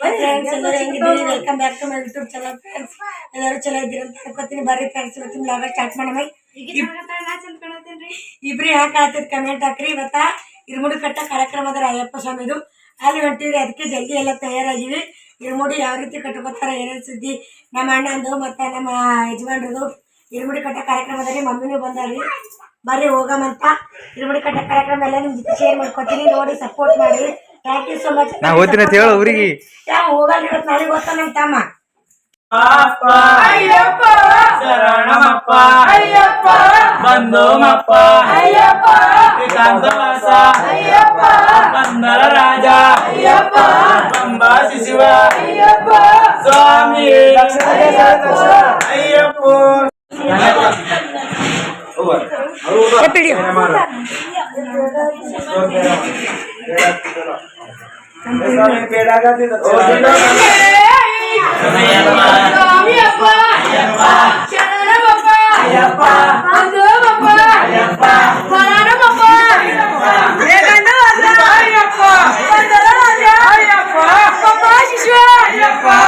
Friends ಎಲ್ಲರೂ ಹೆಂಗಿದ್ದೀರಿ? Welcome back to my YouTube channel friends ಎಲ್ಲರೂ ಚಲೋ ಇದ್ದೀರಿ ಅಂತ ಅನ್ಕೋತೀನಿ. ಬರ್ರಿ ಫ್ರೆಂಡ್ಸ್ ಇವತ್ತಿನ ಬ್ಲಾಗ ಸ್ಟಾರ್ಟ್ ಮಾಡೋಣ. ಇಬ್ರು ಯಾಕೆ ಕಮೆಂಟ್ ಹಾಕ್ರಿ. ಇವತ್ತ ಇರ್ಮುಡಿ ಕಟ್ಟ ಕಾರ್ಯಕ್ರಮದ ಅಯ್ಯಪ್ಪ ಸ್ವಾಮಿದು ಅಲ್ಲಿ ಹೊಂಟಿವ್ರಿ. ಅದಕ್ಕೆ ಜಲ್ದಿ ಎಲ್ಲ ತಯಾರಾಗಿವಿ. ಇರ್ಮುಡಿ ಯಾವ ರೀತಿ ಕಟ್ಕೋತಾರ ಏನೇನು ಸುದ್ದಿ? ನಮ್ಮ ಅಣ್ಣಂದು ಮತ್ತೆ ನಮ್ಮ ಯಜಮಾನ್ರದು ಇರ್ಮುಡಿ ಕಟ್ಟ ಕಾರ್ಯಕ್ರಮದಲ್ಲಿ ಮಮ್ಮಿನೂ ಬಂದಾರಿ ಬರ್ರಿ ಹೋಗಮಂತ. ಇರ್ಮುಡಿ ಕಟ್ಟ ಕಾರ್ಯಕ್ರಮ ಎಲ್ಲ ನಿಮ್ ಜೊತೆ ಶೇರ್ ಮಾಡ್ಕೊತೀನಿ. ನೋಡಿ ಸಪೋರ್ಟ್ ಮಾಡಿ. ಥ್ಯಾಂಕ್ ಯು ಸೊ ಮಚ್ ನಾ ಓದ್ತೀನಿ ಅಂತ ಹೇಳು ಊರಿಗೆ. ಯಾವ ಹೋಗಲ್ಲ ಇವತ್ತು ನಾಳೆಗೆ ಓದ್ತಾನ ನಮ್ಮ ತಮ್ಮ. ಅಪ್ಪ ಅಯ್ಯಪ್ಪ ಶರಣಮಪ್ಪ ಅಯ್ಯಪ್ಪ ಬಂದೋಮಪ್ಪ ಅಯ್ಯಪ್ಪ ಶ್ರೀಕಾಂತವಾಸ ಅಯ್ಯಪ್ಪ ಬಂದರ ರಾಜ ಅಯ್ಯಪ್ಪ ಬಂಬ ಶಿಶಿವ ಅಯ್ಯಪ್ಪ ಸ್ವಾಮಿ ಅಯ್ಯಪ್ಪ. એ પીડ્યો Yeah.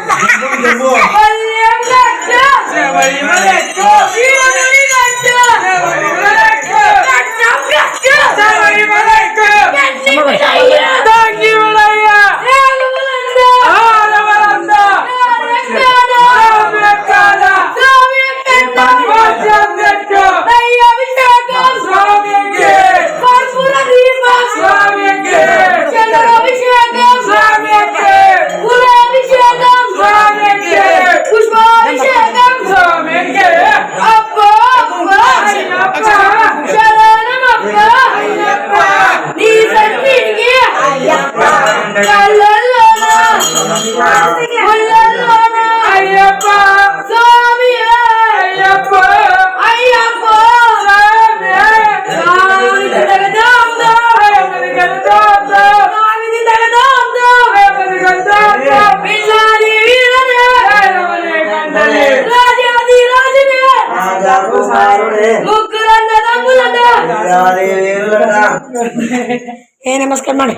ఏ నమస్కారం అండి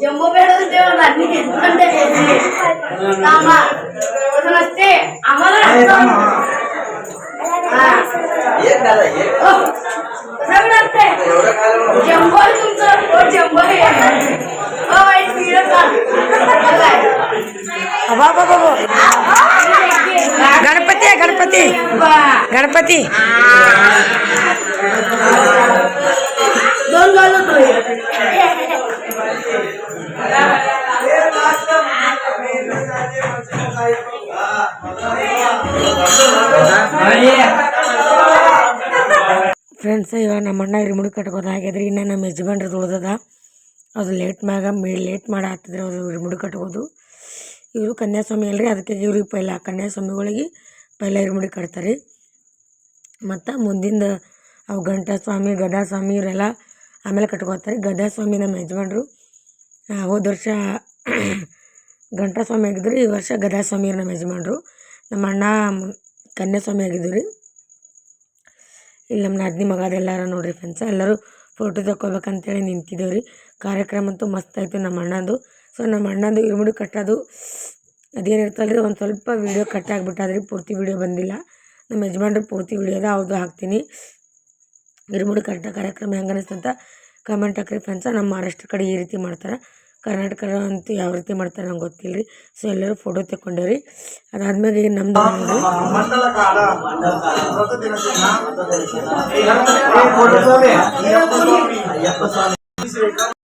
జంబో పేడలు అన్ని ఎందుకంటే వస్తే అమలు జంబో तुमचं जंबो हे ಗಣಪತಿಯ ಗಣಪತಿ. ಗಣಪತಿ. ಫ್ರೆಂಡ್ಸ್ ಇವಾಗ ನಮ್ಮ ಅಣ್ಣ ಇವ್ರು ಮುಡಿ ಕಟ್ಕೋದಾಗಿದ್ರೆ ಇನ್ನು ನಮ್ಮ ಯಜಮಾನ್ರದ್ದು ಉಳ್ದದ ಅದು ಲೇಟ್ ಮ್ಯಾಗ ಮೇ ಲೇಟ್ ಮಾಡಾಕ್ತಿದ್ರೆ ಅದು ಇವ್ರಿ ಮುಡಿ ಕಟ್ಕೋದು ಇವರು ಕನ್ಯಾಸ್ವಾಮಿ ಅಲ್ರಿ, ಅದಕ್ಕೆ ಇವ್ರಿಗೆ ಪೈಲ ಕನ್ಯಾಸ್ವಾಮಿಗಳಿಗೆ ಪೈಲ ಇರುಮುಡಿ ಕಟ್ತಾರೆ. ಮತ್ತು ಮುಂದಿಂದ ಅವು ಗಂಟಾ ಸ್ವಾಮಿ ಗದಾ ಸ್ವಾಮಿ ಇವರೆಲ್ಲ ಆಮೇಲೆ ಕಟ್ಕೋತಾರೆ ಗದಾ ಸ್ವಾಮಿ ನಮ್ಮ ಯಜಮಾನ್ರು. ಹೋದ ವರ್ಷ ಗಂಟಾ ಸ್ವಾಮಿ ಆಗಿದ್ರು, ಈ ವರ್ಷ ಗದಾ ಸ್ವಾಮಿ ನಮ್ಮ ಯಜಮಾನ್ರು. ನಮ್ಮ ಅಣ್ಣ ಕನ್ಯಾಸ್ವಾಮಿ ಆಗಿದ್ದು ರೀ ಇಲ್ಲಿ ನಮ್ಮ ನಾದಿನಿ ಮಗದೆಲ್ಲರ ನೋಡ್ರಿ ಫ್ರೆಂಡ್ಸ್ ಎಲ್ಲರೂ ಫೋಟೋ ತಗೋಬೇಕಂತೇಳಿ ನಿಂತಿದ್ದೇವೆ ರೀ ಕಾರ್ಯಕ್ರಮ ಅಂತೂ ಮಸ್ತ್ ಆಯಿತು ನಮ್ಮ ಅಣ್ಣಂದು. ಸೊ ನಮ್ಮ ಅಣ್ಣಂದು ಇರುಮುಡಿ ಕಟ್ಟೋದು ಅದೇನಿರ್ತಲ್ಲ ರೀ ಒಂದು ಸ್ವಲ್ಪ ವೀಡಿಯೋ ಕಟ್ ಆಗಿಬಿಟ್ಟಾದ್ರಿ ಪೂರ್ತಿ ವೀಡಿಯೋ ಬಂದಿಲ್ಲ. ನಮ್ಮ ಯಜಮಾನ್ರು ಪೂರ್ತಿ ವೀಡಿಯೋದ ಅವ್ರದ್ದು ಹಾಕ್ತೀನಿ. ಇರುಮುಡಿ ಕಟ್ಟ ಕಾರ್ಯಕ್ರಮ ಹೆಂಗೆ ಅನಿಸ್ತಂತ ಕಮೆಂಟ್ ಹಾಕ್ರಿ ಫ್ರೆಂಡ್ಸ ನಮ್ಮ ಮಹಾರಾಷ್ಟ್ರ ಕಡೆ ಈ ರೀತಿ ಮಾಡ್ತಾರೆ. ಕರ್ನಾಟಕ ಅಂತೂ ಯಾವ ರೀತಿ ಮಾಡ್ತಾರೆ ನಂಗೆ ಗೊತ್ತಿಲ್ಲ ರೀ ಸೊ ಎಲ್ಲರೂ ಫೋಟೋ ತಗೊಂಡೇವ್ರಿ ಅದಾದ್ಮೇಲೆ ಈಗ ನಮ್ದು ನೋಡ್ರಿ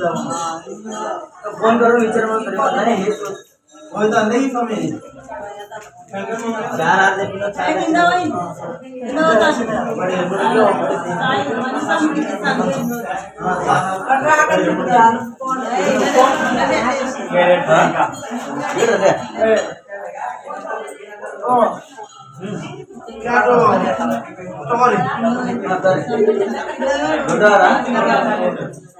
फोन करो विचार नाही हे होय तर नाही कमी चार आठ दिन चार तुम्हाला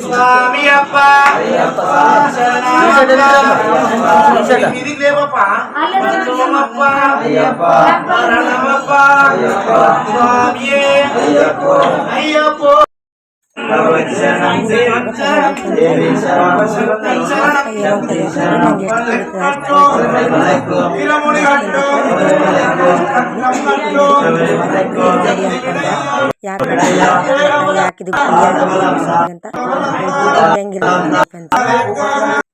స్వామి అప్ప మీదికి లేవప్ప శరణమప్ప శరణమప్ప స్వామి అయ్యప్ప. ಯಾಕಿದು ಅಂತ ಹೆಂಗಿರ್ಬೇಕು ಅಂತ ಹೆಂಗ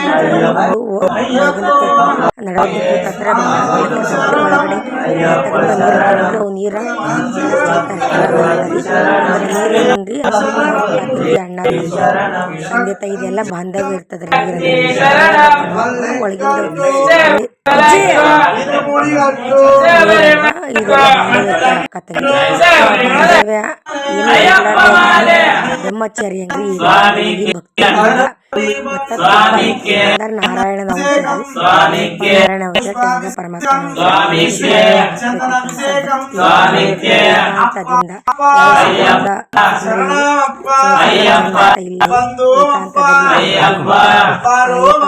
ನಾರಾಯಣ ನೋಡ್ರಿ ಮೂರು ಕಣ್ಣು ಯಾವ ಪರಮಾತ್ಮನ ತೆಂಗಿಗೆ ಮೂರು ಕಣ್ಣು ಇರ್ತದೆ ಅದೇ ಪರಮಾತ್ಮ ಶರೀಫ್ ನೀರ ಅಣ್ಣ ತಂದೆ ತಾಯಿ ಇದೆಲ್ಲ ಬಾಂಧವ್ಯ ಇರ್ತದ್ರಿ ನೀರಲ್ಲಿ ಒಳಗಿಂದ ಇದು ಆಕತ್ತಂಗಿ ಬಾಂಧವ್ಯ ಬ್ರಹ್ಮಚಾರಿ ಹಂಗ್ರಿ ಈಗ ಭಕ್ತಿ నారాయణ నారాయణ పరమాత్మ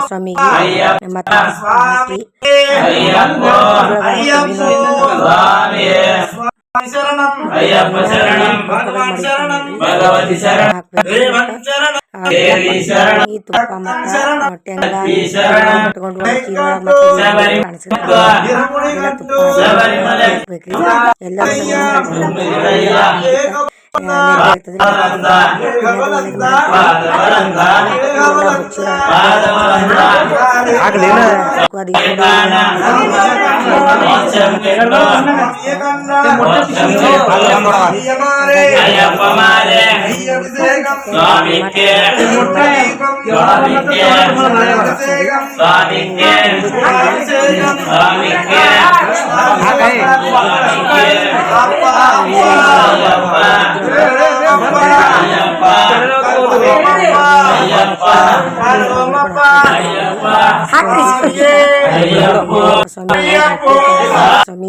స్వామి శరణం అయ్యప్ప శరణం భగవాన్ శరణం. భగవతి శరణం. రేవంత్ आग लेना है Suami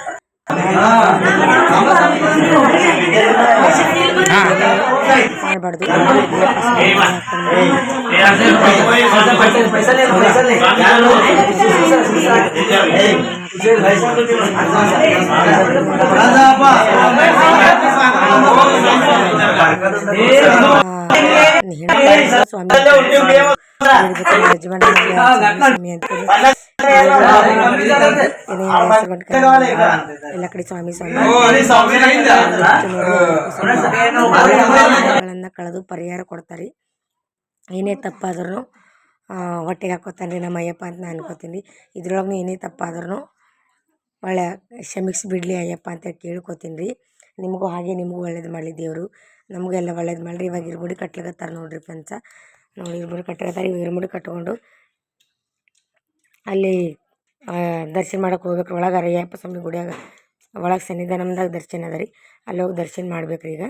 పడదు స్వామి యజమాని ಎಲ್ಲ ಕಡೆ ಸ್ವಾಮಿ ಸ್ವಾಮಿಗಳನ್ನ ಕಳೆದು ಪರಿಹಾರ ಕೊಡ್ತಾರೆ. ಏನೇ ತಪ್ಪಾದ್ರೂ ಹೊಟ್ಟೆಗೆ ಹಾಕೋತಾನೆ ನಮ್ಮ ಅಯ್ಯಪ್ಪ ಅಂತ ನಾನು ಅನ್ಕೋತೀನಿ. ಇದ್ರೊಳಗೆ ಏನೇ ತಪ್ಪಾದ್ರೂ ಒಳ್ಳೆ ಕ್ಷಮಿಸಿ ಬಿಡಲಿ ಅಯ್ಯಪ್ಪ ಅಂತ ಕೇಳ್ಕೊತೀನಿ ರೀ ನಿಮಗೂ ಹಾಗೆ ನಿಮಗೂ ಒಳ್ಳೇದು ಮಾಡಲಿ ದೇವರು. ನಮಗೆಲ್ಲ ಒಳ್ಳೇದು ಮಾಡಿರಿ. ಇವಾಗ ಇರ್ಬೋದು ಕಟ್ಲಿಕತ್ತಾರ ನೋಡಿರಿ ಪಂಚ ನೋಡಿ ಇರ್ಬುಡಿ ಕಟ್ಲತ್ತಾರ ಇವಾಗ ಇರ್ಬೋದು ಕಟ್ಕೊಂಡು ಅಲ್ಲಿ ಆ, ದರ್ಶನ ಮಾಡಕ್ಕೆ ಹೋಗ್ಬೇಕು ಒಳಗೆ ಅಯ್ಯಪ್ಪ ಸ್ವಾಮಿ ಗುಡಿಯಾಗ ಒಳಗೆ ಸನ್ನಿಧಾನಮ್ದಾಗ ದರ್ಶನ ಅದ ರೀ ಅಲ್ಲಿ ಹೋಗಿ ದರ್ಶನ ಮಾಡ್ಬೇಕು ರೀ ಈಗ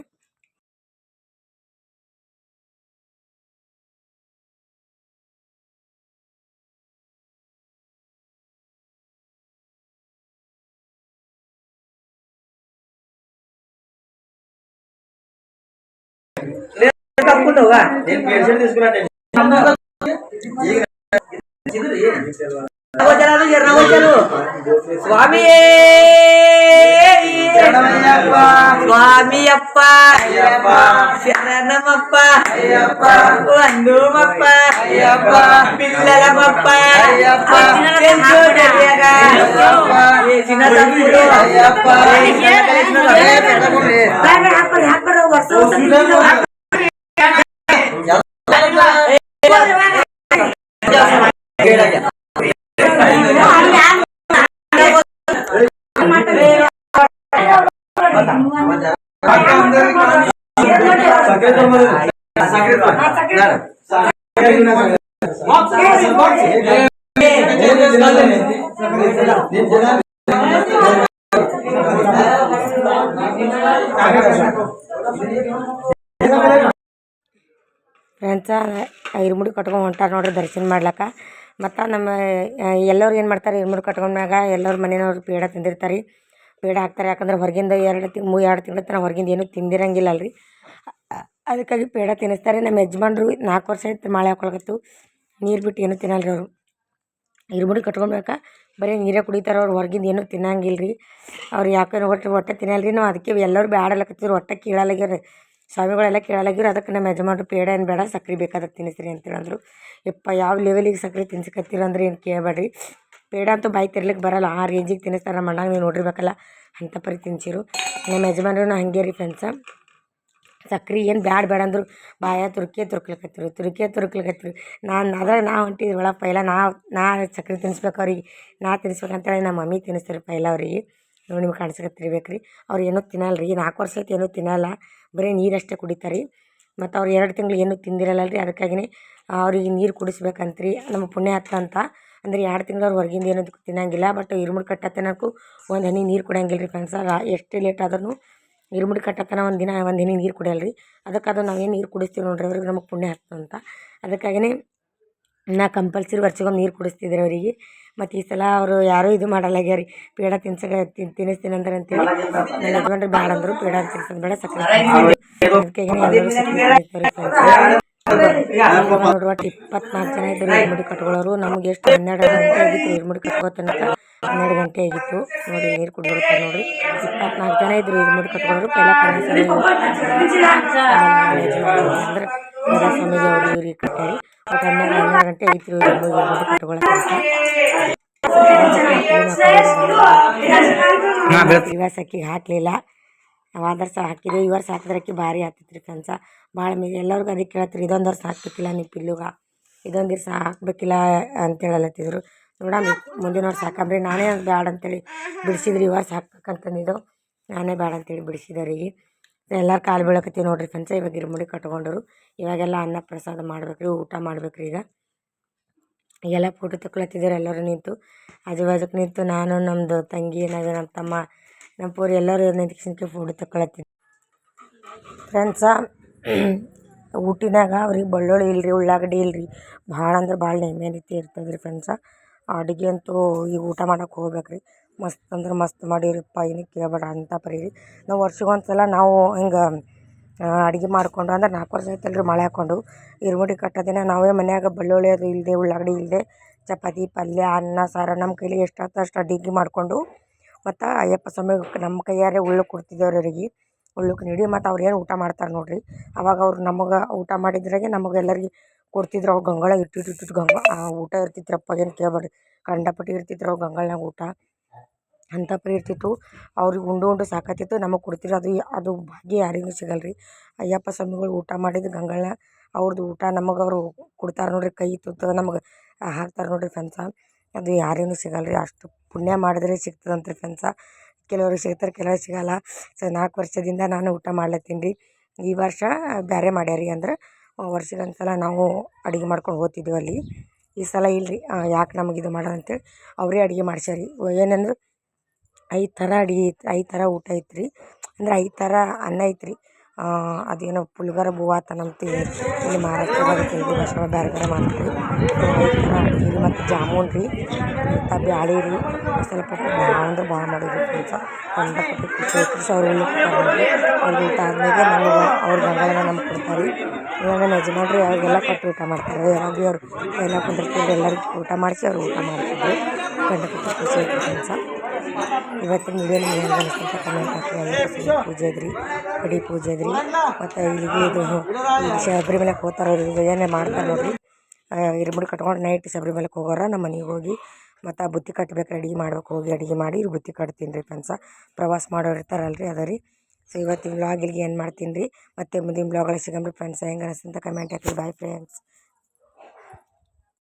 ఎర్రగొచ్చారు ఎర్రగొచ్చారు స్వామి స్వామి అప్ప శరణమప్ప వందుమప్ప పిల్లలమప్ప ఎంతో తెలియగా వేసిన తమ్ముడు వేసిన ಫ್ರೆಂಡ್ಸ ಇರ್ಮುಡಿ ಕಟ್ಕೊಂಡು ಹೊಂಟಾರ ನೋಡ್ರಿ ದರ್ಶನ ಮಾಡ್ಲಕ್ಕ ಮತ್ತು ನಮ್ಮ ಎಲ್ಲರೂ ಏನು ಮಾಡ್ತಾರೆ ಇರ್ಮುಡಿ ಕಟ್ಕೊಂಡ್ಮ್ಯಾಗ ಎಲ್ಲರ ಮನೆಯವ್ರು ಪೇಡ ತಿಂದಿರ್ತಾರೆ. ರೀ ಪೇಡ ಹಾಕ್ತಾರೆ. ಯಾಕಂದ್ರೆ ಹೊರಗಿಂದ ಎರಡು ತಿಂಗ್ ಎರಡು ತಿಂಗಳ ತನಕ ಹೊರಗಿಂದ ಏನೂ ತಿಂದಿರಂಗಿಲ್ಲ ಅಲ್ರಿ. ಅದಕ್ಕಾಗಿ ಪೇಡ ತಿನ್ನಿಸ್ತಾರೆ. ನಮ್ಮ ಯಜಮಾನ್ರು ನಾಲ್ಕು ವರ್ಷ ಆಯ್ತು ಮಾಳೆ ಹಾಕೊಳಕತ್ತು. ನೀರು ಬಿಟ್ಟು ಏನೂ ತಿನ್ನಲ್ಲ ರೀ ಅವರು ಇರ್ಮುಡಿ ಕಟ್ಕೊಂಡ್ಬೇಕಾ ಬರೀ ನೀರೇ ಕುಡಿತಾರೆ. ಅವ್ರು ಹೊರಗಿಂದ ಏನೂ ತಿನ್ನಂಗಿಲ್ಲ ರೀ ಅವ್ರು ಯಾಕೆ ಒಟ್ಟು ಒಟ್ಟೆ ತಿನ್ನಲ್ಲ ರೀ ನಾವು ಅದಕ್ಕೆ ಎಲ್ಲರೂ ಬ್ಯಾಡಲಕತ್ತಿದ್ರು. ಒಟ್ಟೆ ಕೀಳಲಾಗ್ಯಾರ ಸ್ವಾಮಿಗಳೆಲ್ಲ ಕೇಳಲಾಗಿರು, ಅದಕ್ಕೆ ನಮ್ಮ ಯಜಮಾನ್ರು ಪೇಡ ಏನು ಬೇಡ, ಸಕ್ರೆ ಬೇಕಾದ ತಿನ್ನಿಸ್ರಿ ಅಂತೇಳಿ ಅಂದರು ಯಪ್ಪ, ಯಾವ ಲೆವೆಲಿಗೆ ಸಕ್ರೆ ತಿನ್ಸಕತ್ತೀರ ಅಂದ್ರೆ ಏನು ಕೇಳಬೇಡ್ರಿ. ಪೇಡ ಅಂತೂ ಬಾಯಿ ತಿರ್ಲಿಕ್ಕೆ ಬರಲ್ಲ, ಆ ರೇಂಜಿಗೆ ತಿನ್ನಿಸ್ತಾರೆ ನಮ್ಮ ಅಣ್ಣಾಗ, ನೀವು ನೋಡಿರ್ಬೇಕಲ್ಲ ಅಂಥ ಪರಿ ತಿನ್ಸಿರು ನಮ್ಮ ಯಜಮಾನ್ರು ಹಂಗೆ ರೀ ಫ್ರೆಂಡ್ಸ ಸಕ್ರೆ ಏನು ಬ್ಯಾಡ ಬೇಡ ಅಂದರು ಬಾಯ ತುರ್ಕೆ ತುರ್ಕ್ಲಕತ್ತಿರು ತುರ್ಕೆ ತುರ್ಕ್ಲಕತ್ತಿರು. ನಾನು ಅದ್ರಾಗ ನಾ ಹೊಂಟಿದ್ವಿ ಒಳಗೆ ಪೈಲ ನಾ ನಾ ಸಕ್ರೆ ತಿನ್ನಿಸ್ಬೇಕು ಅವ್ರಿಗೆ, ನಾ ತಿನ್ನಿಸ್ಬೇಕಂತೇಳಿ ನಮ್ಮ ಮಮ್ಮಿ ತಿನ್ನಿಸ್ತಾರೆ ಪೈಲ ಅವ್ರಿಗೆ. ನೋಡಿ ನಿಮ್ಗೆ ಕಾಣಿಸ್ಕತ್ತಿರ್ಬೇಕು ರೀ ಅವ್ರು ಏನೂ ತಿನ್ನಲ್ಲ ರೀ ನಾಲ್ಕು ವರ್ಷ ಆಯ್ತು ಏನೂ ತಿನ್ನಲ್ಲ. ಬರೀ ನೀರಷ್ಟೇ ಕುಡಿತಾರೆ. ರೀ ಮತ್ತು ಅವ್ರು ಎರಡು ತಿಂಗಳು ಏನೂ ತಿಂದಿರಲ್ಲ ರೀ ಅದಕ್ಕಾಗಿನೇ ಅವ್ರಿಗೆ ನೀರು ಕುಡಿಸ್ಬೇಕಂತ್ರಿ. ನಮ್ಮ ಪುಣ್ಯ ಹತ್ತ ಅಂತ. ಅಂದ್ರೆ ಎರಡು ತಿಂಗಳು ಅವ್ರು ಹೊರಗಿಂದ ಏನೂ ತಿನ್ನಂಗಿಲ್ಲ, ಬಟ್ ಇರುಮುಡಿ ಕಟ್ಟತನಕ್ಕೂ ಒಂದು ಹನಿ ನೀರು ಕುಡಿಯಂಗಿಲ್ಲ ರೀ ಫ್ರೆಂಡ್ಸ ಎಷ್ಟು ಲೇಟ್ ಆದ್ರೂ ಇರುಮುಡಿ ಕಟ್ಟತನ ಒಂದು ದಿನ, ಒಂದು ಹನಿ ನೀರು ಕುಡಿಯಲ್ಲ ರೀ ಅದಕ್ಕೆ ಅದು ನಾವೇನು ನೀರು ಕುಡಿಸ್ತೀವಿ ನೋಡ್ರಿ, ಅವ್ರಿಗೆ ನಮಗೆ ಪುಣ್ಯ ಹತ್ತಂತ ಅದಕ್ಕಾಗಿನೇ ನಾ ಕಂಪಲ್ಸರಿ ವರ್ಷಗೊಮ್ಮೆ ನೀರು ಕುಡಿಸ್ತಿದ್ರು ಅವರಿಗೆ. ಮತ್ತು ಈ ಸಲ ಅವರು ಯಾರೂ ಇದು ಮಾಡಲ್ಲಾಗ್ಯಾರ ರೀ. ಪೇಡ ತಿನ್ಸಕ ತಿನ್ ತಿನ್ನಿಸ್ತೀನಿ ಅಂದ್ರೆ ಅಂತೇಳಿ. ನನ್ನ ಯಜಮಾನ್ರು ಬೇಡ ಅಂದರು ಪೇಡ ತಿನ್ಸೋದು ಬೇಡ ಸಕ್ಕರೆ ನೋಡ್ರಿ ಒಟ್ಟು ಇಪ್ಪತ್ನಾಲ್ಕು ಜನ ಇದ್ದರು ಇರ್ಮುಡಿ ಕಟ್ಕೊಳ್ಳೋರು. ನಮ್ಗೆ ಎಷ್ಟು ಹನ್ನೆರಡು ಗಂಟೆ ಆಗಿತ್ತು ಇರ್ಮುಡಿ ಕಟ್ಕೋ ತನಕ ಹನ್ನೆರಡು ಗಂಟೆ ಆಗಿತ್ತು. ನೋಡಿ ನೀರು ಕುಡ್ಬಿಡ್ತಾರೆ ನೋಡಿ ಇಪ್ಪತ್ನಾಲ್ಕು ಜನ ಇದ್ರು ಇರ್ಮುಡಿ ಕಟ್ಕೊಳ್ಳೋರು. ಪೆಲ್ಲ ಅಂದ್ರೆ ಸ್ವಾಮಿಗೆ ಅವರು ಇವ್ರಿಗೆ ಕಟ್ಟಾರಿ. ಒಟ್ಟು ಹನ್ನೆರಡು ಹನ್ನೆರಡು ಗಂಟೆ ಕಟ್ಕೊಳಕ್ಕೆ ಈ ವರ್ಷ ಅಕ್ಕಿಗೆ ಹಾಕಲಿಲ್ಲ. ನಾವು ಆದ ವರ್ಷ ಹಾಕಿದ್ವಿ ಈ ವರ್ಷ ಹಾಕಿದ್ರೆ ಅಕ್ಕಿ ಭಾರಿ ಹಾಕ್ತಿತ್ರಿ ಫ್ರೆಂಡ್ಸ ಭಾಳ ಮೇ ಎಲ್ಲರಿಗೂ ಅದಕ್ಕೆ ಕೇಳ್ತೀರಿ ಇದೊಂದು ವರ್ಷ ಹಾಕ್ಬೇಕಿಲ್ಲ ನೀವು ಪಿಲ್ಲುಗ. ಇದೊಂದು ದಿವಸ ಹಾಕ್ಬೇಕಿಲ್ಲ ಅಂತೇಳಲತ್ತಿದ್ರು. ನೋಡ ನೋಡಮ್ಮ ಮುಂದಿನ ವರ್ಷ ಹಾಕಂಬ್ರಿ ನಾನೇ ಬ್ಯಾಡ ಅಂತೇಳಿ ಬಿಡಿಸಿದ್ರಿ ಈ ವರ್ಷ ಹಾಕ್ಬೇಕಂತಂದಿದ್ದು. ನಾನೇ ಬೇಡ ಅಂತೇಳಿ ಬಿಡಿಸಿದವ್ರಿಗೆ ಎಲ್ಲರೂ ಕಾಲು ಬೀಳಕತ್ತೀವಿ ನೋಡಿರಿ ಫ್ರೆಂಡ್ಸ್ ಇವಾಗ ಗಿರ್ಮುಡಿ ಕಟ್ಕೊಂಡರು. ಇವಾಗೆಲ್ಲ ಅನ್ನ ಪ್ರಸಾದ ಮಾಡ್ಬೇಕು ರೀ ಊಟ ಮಾಡ್ಬೇಕು ರೀ ಈಗ. ಎಲ್ಲ ಫೋಟೋ ತಕ್ಕೊಳತ್ತಿದ್ದಾರೆ ಎಲ್ಲರೂ ನಿಂತು. ಆಜು ಬಾಜುಕ್ ನಿಂತು ನಾನು ನಮ್ಮದು ತಂಗಿ ನಾವು ನಮ್ಮ ತಮ್ಮ ನಮ್ಮ ಪೂರಿ ಎಲ್ಲರೂ ನಿಂತ್ಕೊಂಡು ಫೋಟೋ ತಗೊಳತ್ತಿದ್ವಿ ಫ್ರೆಂಡ್ಸ ಊಟಿನಾಗ ಅವ್ರಿಗೆ ಬೆಳ್ಳುಳ್ಳಿ ಇಲ್ರಿ ಉಳ್ಳಾಗಡ್ಡಿ ಇಲ್ರಿ. ಭಾಳ ಅಂದ್ರೆ ಭಾಳ ನೆಮ್ಮೆ ರೀತಿ ಇರ್ತದೆ ರೀ ಫ್ರೆಂಡ್ಸ ಅಡುಗೆ ಅಂತೂ ಈಗ ಊಟ ಮಾಡೋಕೆ ಹೋಗ್ಬೇಕು ರೀ ಮಸ್ತ್ ಅಂದ್ರೆ ಮಸ್ತ್ ಮಾಡೀರಪ್ಪ ಏನು ಕೇಳಬೇಡ ಅಂತ ಪರಿ ರೀ ನಾವು ವರ್ಷಗೊಂದು ಸಲ ನಾವು ಹಿಂಗೆ ಅಡುಗೆ ಮಾಡಿಕೊಂಡು ಅಂದ್ರೆ ನಾಲ್ಕು ವರ್ಷ ಆಯ್ತಲ್ಲ ರೀ ಮಳೆ ಹಾಕ್ಕೊಂಡು ಇರುಮುಡಿ ಕಟ್ಟೋದಿನ ನಾವೇ ಮನ್ಯಾಗ ಬೆಳ್ಳುಳ್ಳಿ ಅದು ಇಲ್ಲದೆ ಉಳ್ಳಾಗಡಿ ಇಲ್ಲದೆ ಚಪಾತಿ, ಪಲ್ಯ, ಅನ್ನ, ಸಾರು ನಮ್ಮ ಕೈಲಿ ಎಷ್ಟು ಆಯ್ತು ಅಷ್ಟು ಅಡುಗೆ ಮಾಡಿಕೊಂಡು ಮತ್ತು ಅಯ್ಯಪ್ಪ ಸ್ವಾಮಿಗೆ ನಮ್ಮ ಕೈಯಾರೆ ಉಳ್ಳು ಕೊಡ್ತಿದ್ದೇವ್ರಿ ಅವ್ರಿಗೆ. ಉಳ್ಳಕ್ಕೆ ನೀಡಿ ಮತ್ತು ಅವ್ರು ಏನು ಊಟ ಮಾಡ್ತಾರೆ ನೋಡಿರಿ. ಅವಾಗ ಅವ್ರು ನಮಗೆ ಊಟ ಮಾಡಿದ್ರಾಗೆ ನಮಗೆ ಎಲ್ಲರಿಗೆ ಕೊಡ್ತಿದ್ರು ಅವ್ರು ಗಂಗಳ ಇಟ್ಟಿಟ್ಟು ಗಂಗ ಊಟ ಇರ್ತಿದ್ರಪ್ಪ ಏನು ಕೇಳಬೇಡ್ರಿ. ಕಂಡಪಟ್ಟಿ ಇರ್ತಿದ್ರು ಅವ್ರು ಗಂಗಳಾಗ ಊಟ. ಅಂಥ ಪರಿ ಇರ್ತಿತ್ತು. ಅವ್ರಿಗೆ ಉಂಡು ಉಂಡು ಸಾಕಾತಿತ್ತು ನಮಗೆ ಕೊಡ್ತಿದ್ರು ಅದು ಅದು ಭಾಗ್ಯ ಯಾರಿಗೂ ಸಿಗಲ್ಲ ರೀ ಅಯ್ಯಪ್ಪ ಸ್ವಾಮಿಗಳು ಊಟ ಮಾಡಿದ್ದು ಗಂಗಾಳ ಅವ್ರದ್ದು ಊಟ ನಮಗೆ ಅವರು ಕೊಡ್ತಾರೆ ನೋಡಿರಿ. ಕೈ ತುತ್ತು ನಮಗೆ ಹಾಕ್ತಾರೆ ನೋಡಿರಿ ಫ್ರೆಂಡ್ಸ ಅದು ಯಾರಿಗೂ ಸಿಗಲ್ಲ ರೀ ಅಷ್ಟು ಪುಣ್ಯ ಮಾಡಿದ್ರೆ ಸಿಗ್ತದಂತ್ರಿ ಫ್ರೆಂಡ್ಸ ಕೆಲವ್ರಿಗೆ ಸಿಗ್ತಾರೆ, ಕೆಲವ್ರಿಗೆ ಸಿಗಲ್ಲ. ಸೊ, ನಾಲ್ಕು ವರ್ಷದಿಂದ ನಾನು ಊಟ ಮಾಡ್ಲತ್ತೀನಿ ರೀ. ಈ ವರ್ಷ ಬೇರೆ ಮಾಡ್ಯಾರ ರೀ ಅಂದ್ರೆ ಒಂದು ಸಲ ನಾವು ಅಡುಗೆ ಮಾಡ್ಕೊಂಡು ಹೋಗ್ತಿದ್ದೀವಿ ಅಲ್ಲಿ. ಈ ಸಲ ಇಲ್ಲ ರೀ ಯಾಕೆ ನಮಗೆ ಇದು ಮಾಡೋದಂತೇಳಿ ಅವರೇ ಅಡುಗೆ ಮಾಡ್ಸ್ಯಾರ. ರೀ ಏನಂದ್ರೆ ಐದು ಥರ ಅಡುಗೆ ಐತೆ, ಐದು ಥರ ಊಟ ಐತೆ ರೀ ಅಂದ್ರೆ ಐದು ಥರ ಅನ್ನ ಐತೆ ರೀ ಅದೇನೋ ಪುಳ್ಗರ ಬೂವಾತನ ಅಂತೀವಿ. ಇಲ್ಲಿ ಮಹಾರಾಷ್ಟ್ರದಾಗ ತಿಂದು ಭಾಷೆ ಬೇರೆ ಬೇರೆ ಮಾಡ್ತಾರೆ ಐದು ಥರ ಅಡುಗೆ ರೀ ಮತ್ತು ಜಾಮೂನ್ ರೀ ಮತ್ತು ಬ್ಯಾಳಿ ರೀ ಸ್ವಲ್ಪ ಭಾಳ ಅಂದ್ರೆ ಭಾಳ ಮಾಡಿದ್ರು ಕೆಲಸ ಕಂಡಪಟ್ಟು ಖುಷಿ ಐತೆ ರೀ ಸೊ ಅವ್ರು ಅವ್ರಿಗೆ ಊಟ ಆದ್ಮೇಲೆ ನಮಗೆ ಅವ್ರ ಗಂಗಾಳನ ನಮ್ಗೆ ಕೊಡ್ತಾರೆ. ರೀ ಇವಾಗ ನಮ್ಮ ಯಜಮಾನ್ರು ಅವ್ರಿಗೆಲ್ಲ ಕೊಟ್ಟು ಊಟ ಮಾಡ್ತಾರೆ. ಯಾವಾಗ ಅವ್ರು ಎಲ್ಲ ಕುಂದಿರ್ತಿದ್ರು ಎಲ್ಲರಿಗೂ ಊಟ ಮಾಡಿಸಿ ಅವ್ರು ಊಟ ಮಾಡ್ತಿದ್ರು ಕಂಡಪಟ್ಟು ಖುಷಿ ಐತೆ ಫ್ರೆಂಡ್ಸ. ಇವತ್ತಿನ ವಿಡಿಯೋಲಿ ಏನು ಪೂಜೆ ಇದ್ರಿ ಕಡಿ ಪೂಜೆ ಇದ್ರಿ, ಮತ್ತು ಇಲ್ಲಿಗೆ ಇದು ಶಬರಿಮಲೆಗೆ ಹೋಗ್ತಾರೆ ಅವ್ರು ಏನೇ ಮಾಡ್ತಾರೆ ನೋಡ್ರಿ. ಇರ್ಬಿಡಿ ಕಟ್ಕೊಂಡು ನೈಟ್ ಶಬರಿಮಲೆಗೆ ಹೋಗೋರ, ನಮ್ಮ ಮನೆಗೆ ಹೋಗಿ, ಮತ್ತು ಬುತ್ತಿ ಕಟ್ಬೇಕು ಅಡುಗೆ ಮಾಡ್ಬೇಕು, ಹೋಗಿ ಅಡುಗೆ ಮಾಡಿ ಇವ್ರು ಬುತ್ತಿ ಕಟ್ತೀನಿ ರೀ ಫ್ರೆಂಡ್ಸ. ಪ್ರವಾಸ ಮಾಡೋರು ಇರ್ತಾರಲ್ಲ ರೀ ಅದ ರೀ. ಸೊ ಇವತ್ತಿನ ಬ್ಲಾಗ್ ಇಲ್ಲಿಗೆ ಏನು ಮಾಡ್ತೀನಿ ರೀ. ಮತ್ತೆ ಮುಂದಿನ ಬ್ಲಾಗ್ ಸಿಗಂಬ್ರಿ ಫ್ರೆಂಡ್ಸ್, ಹೆಂಗೆ ಅನಿಸ್ತಂತ ಕಮೆಂಟ್ ಹಾಕಿ ಬಾಯ್ ಫ್ರೆಂಡ್ಸ್